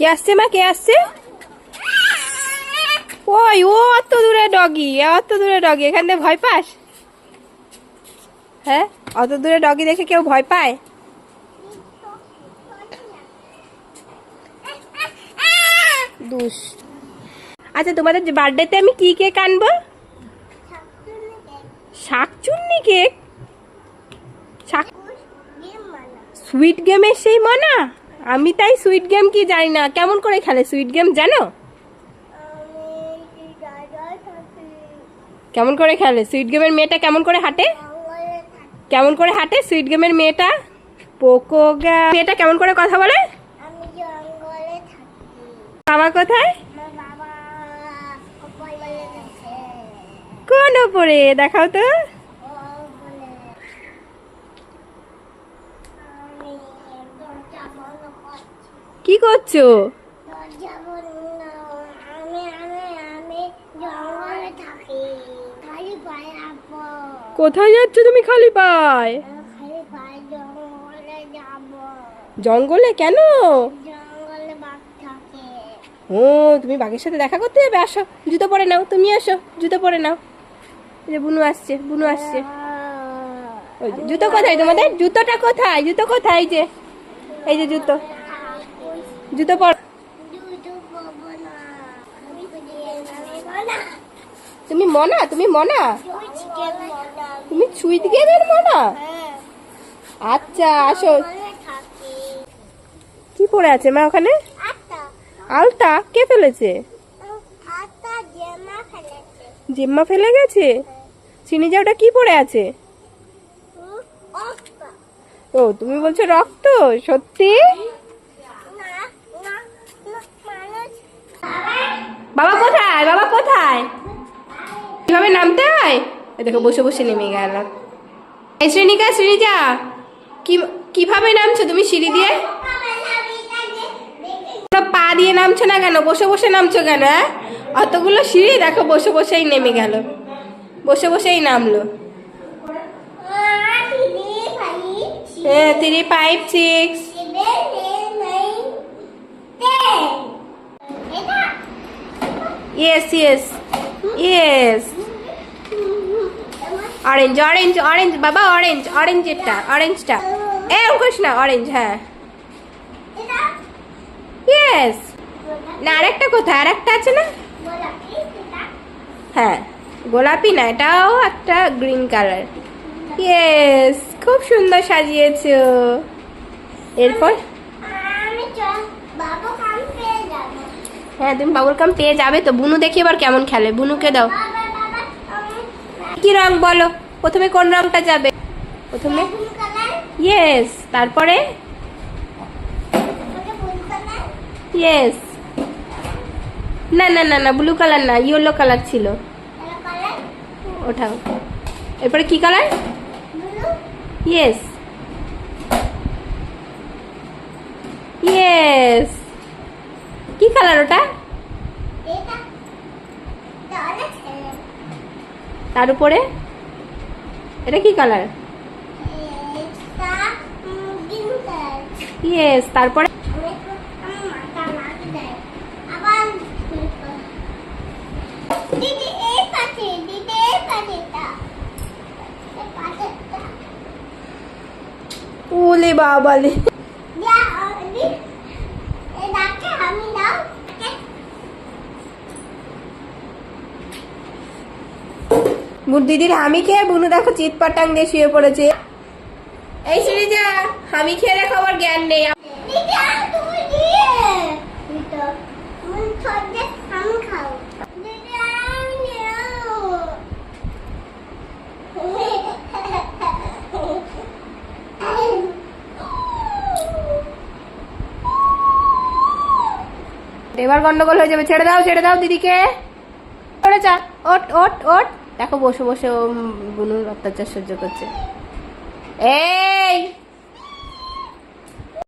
কে আসছে মা? কে আসছে? ওই ও অত দূরে ডগি অত দূরে ডগি এখান ভয় পাস? হ্যাঁ অত দূরে ডগি দেখে কেউ ভয় পায়? দুষ আচ্ছা তোমাদের বার্থডেতে আমি কি কেক আনব? শাকচুন্নি কেক? শাক সুইট গেমের সেই মনা? আমি তাই সুইট গেম কি জানি না। কেমন করে খেলে? সুইট গেম জানো? কেমন করে খেলে? সুইট গেমের মেয়েটা কেমন করে হাঁটে? কেমন করে হাঁটে? সুইট গেমের মেয়েটা? পোকো মেয়েটা কেমন করে কথা বলে? বাবা কোথায়? কোন ওপরে দেখাও তো ও বলে আমি দরজা বন্ধ করছি কি করছ দরজা বন্ধ আমি আমি আমি জঙ্গলে থাকি খালি পায়ে করছ কোথায় যাচ্ছ তুমি খালি পায়? জঙ্গলে কেন? ও তুমি বাঘের সাথে দেখা করতে যাবে? আসো জুতো পরে নাও তুমি আসো জুতো পরে নাও। এই যে বুনু আসছে বুনু আসছে। ওই যে জুতো কোথায় তোমাদের? জুতোটা কোথায়? জুতো কোথায় যে? এই যে জুতো। জুতো পর। তুমি মনা তুমি মনা? তুমি সুইট গেমের মনা? আচ্ছা আসো। কি পড়ে আছে মা ওখানে? আলতা কে ফেলেছে? জিম্মা ফেলে গেছে? চিনিজা ওটা কি পড়ে আছে? ও তুমি বলছো রক্ত? সত্যি না না না মানুষ বাবা কোথায়? বাবা কোথায়? কীভাবে নামতে হয়? দেখো বসে বসে নেমে গেল। এই শ্রেণিকা শ্রেণিজা কি কীভাবে নামছো তুমি সিঁড়ি দিয়ে? তোমরা পা দিয়ে নামছো না কেন? বসে বসে নামছো কেন হ্যাঁ? অতগুলো সিঁড়ি দেখো বসে বসেই নেমে গেল। বসে বসেই নামলো। হ্যাঁ three five six yes yes yes orange orange orange বাবা অরেঞ্জ অরেঞ্জেরটা অরেঞ্জটা এ করিস না অরেঞ্জ হ্যাঁ। ইয়েস না, আরেকটা কোথায়? আরেকটা আছে না? হ্যাঁ। গোলাপি না, এটাও একটা গ্রিন কালার ইয়েস খুব সুন্দর সাজিয়েছো। এরপর আমি চল বাবু কাম পেয়ে যাব হ্যাঁ তুমি বাবুর কাম পেয়ে যাবে তো। বুনু দেখি এবার কেমন খেলে। বুনুকে দাও। কি রং বলো? প্রথমে কোন রংটা যাবে? প্রথমে? ইয়েস তারপরে? ইয়েস না না না না ব্লু কালার না ইয়েলো কালার ছিল। ওঠাও। এরপরে কি কালার ইয়েস ইয়েস কি কালার ওটা এটা তাহলে ছেলে তার উপরে? এটা কি কালার ইয়েস তারপরে? আমি একটু আমার মাথা লাগি দেয় আবার blue color। দিদি এই পাশে দিদি এই পাশেটা এই পাশেটা ওলে বাবালে যা দি এই ডাকে আমি দাও ডাকে। বুন দিদির হামি খেয়ে বুনু দেখো চিৎ পাটাং দিয়ে শুয়ে পড়েছে। এই সিরিজা হামি খেয়ে আমার জ্ঞান নেই। এবার গন্ডগোল হয়ে যাবে। ছেড়ে দাও ছেড়ে দাও দিদিকে। ওট ওট ওট। দেখো বসে বসে ও অত্যাচার সহ্য করছে। এই!